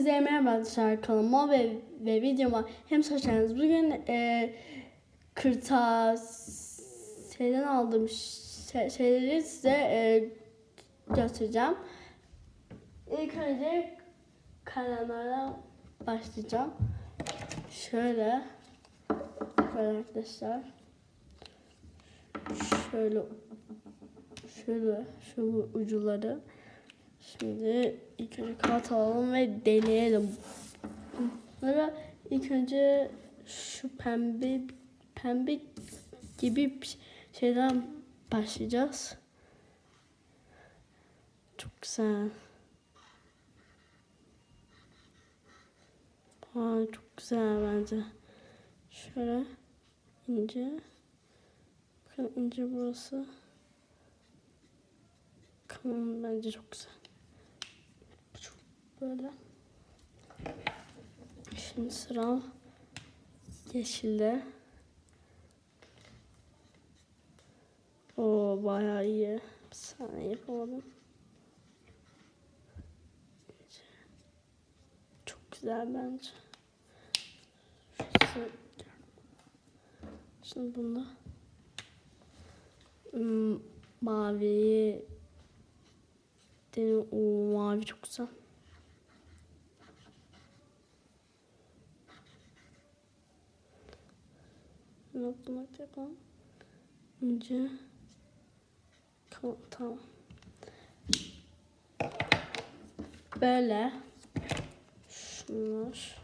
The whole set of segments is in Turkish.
Herkese merhaba arkadaşlar kanalıma ve, ve videoma hem hoş geldiniz. Bugün e, kırtasiyeden aldığım şey- şeyleri size e, göstereceğim. İlk önce kalemlerden başlayacağım. Şöyle şöyle arkadaşlar. Şöyle şöyle şu ucuları. Şimdi ilk önce kağıt alalım ve deneyelim. Sonra ilk önce şu pembe pembe gibi şeyden başlayacağız. Çok güzel. Aa, çok güzel bence. Şöyle ince. Bakın ince burası. Kalın bence çok güzel. Böyle. Şimdi sıra yeşilde. O bayağı iyi. Bir saniye yapamadım. Çok güzel bence. Şurası. Şimdi bunda maviyi dene o mavi çok güzel. Nokta nokta yapalım. İnce. Tamam. Böyle. Şunlar.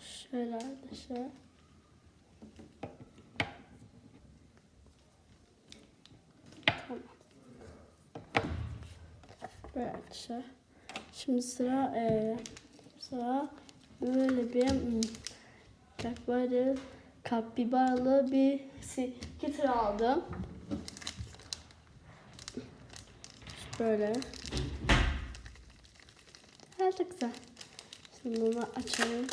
Şöyle arkadaşlar. Tamam. Böyle arkadaşlar. Şimdi sıra e, sıra böyle bir bak böyle kapibarlı bir sticker aldım. Böyle. Her güzel. Şimdi bunu açalım.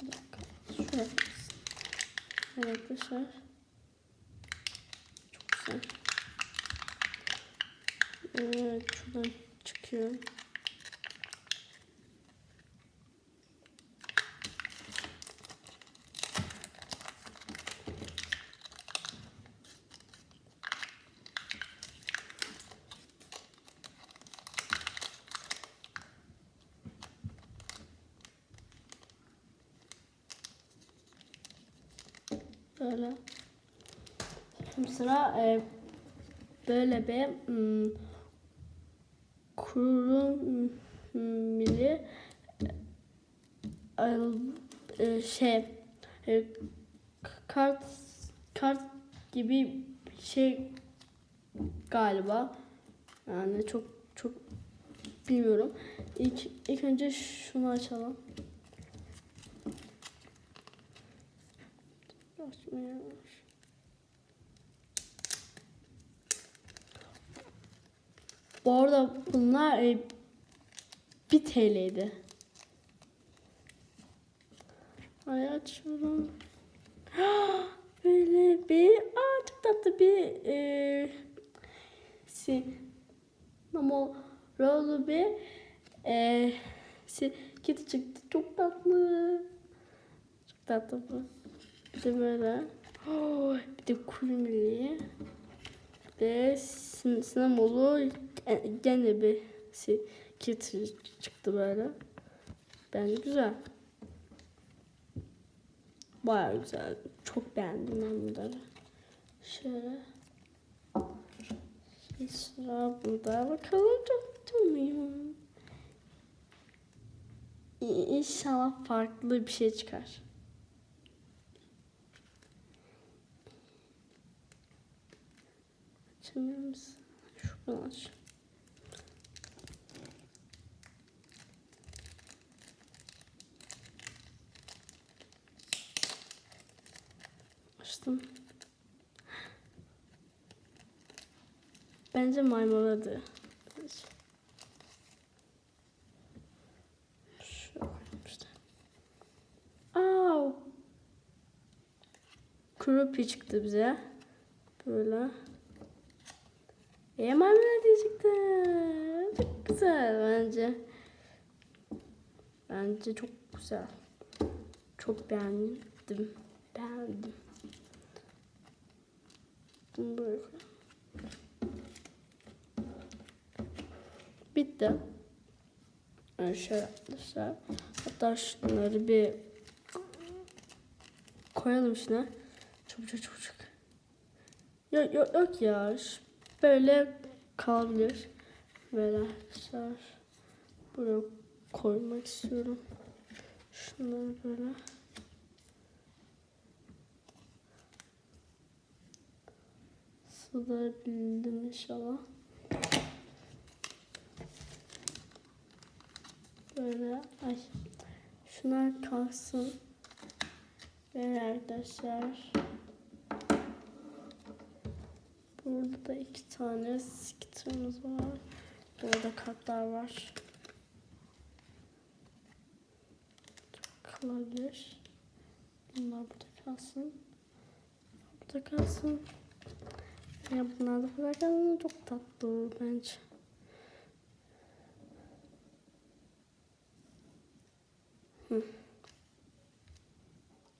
Şu dakika. Şuraya. Evet arkadaşlar. Çok güzel. Evet şuradan çıkıyor. Böyle. Şimdi sıra e, böyle bir hmm, kuru mili e, e, şey e, kart kart gibi şey galiba. Yani çok çok bilmiyorum. İlk ilk önce şunu açalım. Açmıyor. Bu arada bunlar e, 1 TL'ydi. Ay açıyorum. Böyle bir aa çok tatlı bir e, sinamorolu bir e, si, kedi çıktı. Çok tatlı. Çok tatlı bu. De böyle. Oh, bir de kulmili. Ve sin sinemolu gene bir si, kedi çıktı böyle. Bence güzel. Baya güzel. Çok beğendim ben bunları. Şöyle. Bir sıra burada. Bakalım tuttu muyum? İnşallah farklı bir şey çıkar. Açamıyor musun? Şuradan aç. Açtım. Bence marmoladı. Bence. Aa, Krupi çıktı bize. Böyle. Yemenler diyecekti. Çok güzel bence. Bence çok güzel. Çok beğendim. Beğendim. Böyle. Bitti. Yani şöyle arkadaşlar. Hatta şunları bir koyalım içine. Çabuk çabuk çabuk. Yok yok yok ya. Ş- Böyle kalabilir. Böyle arkadaşlar. Buraya koymak istiyorum. Şunları böyle. Sığdırabildim inşallah. Böyle ay. Şunlar kalsın. Böyle arkadaşlar. Burada da iki tane skitterımız var. Burada kartlar var. Kalabilir. Bunlar burada kalsın. Burada kalsın. Ya bunlar da burada kalsın. Çok tatlı bence. Hı.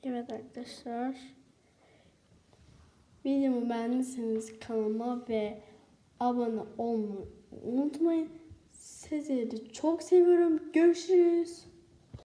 Evet arkadaşlar. Videomu beğendiyseniz kanalıma ve abone olmayı unutmayın. Sizleri çok seviyorum. Görüşürüz.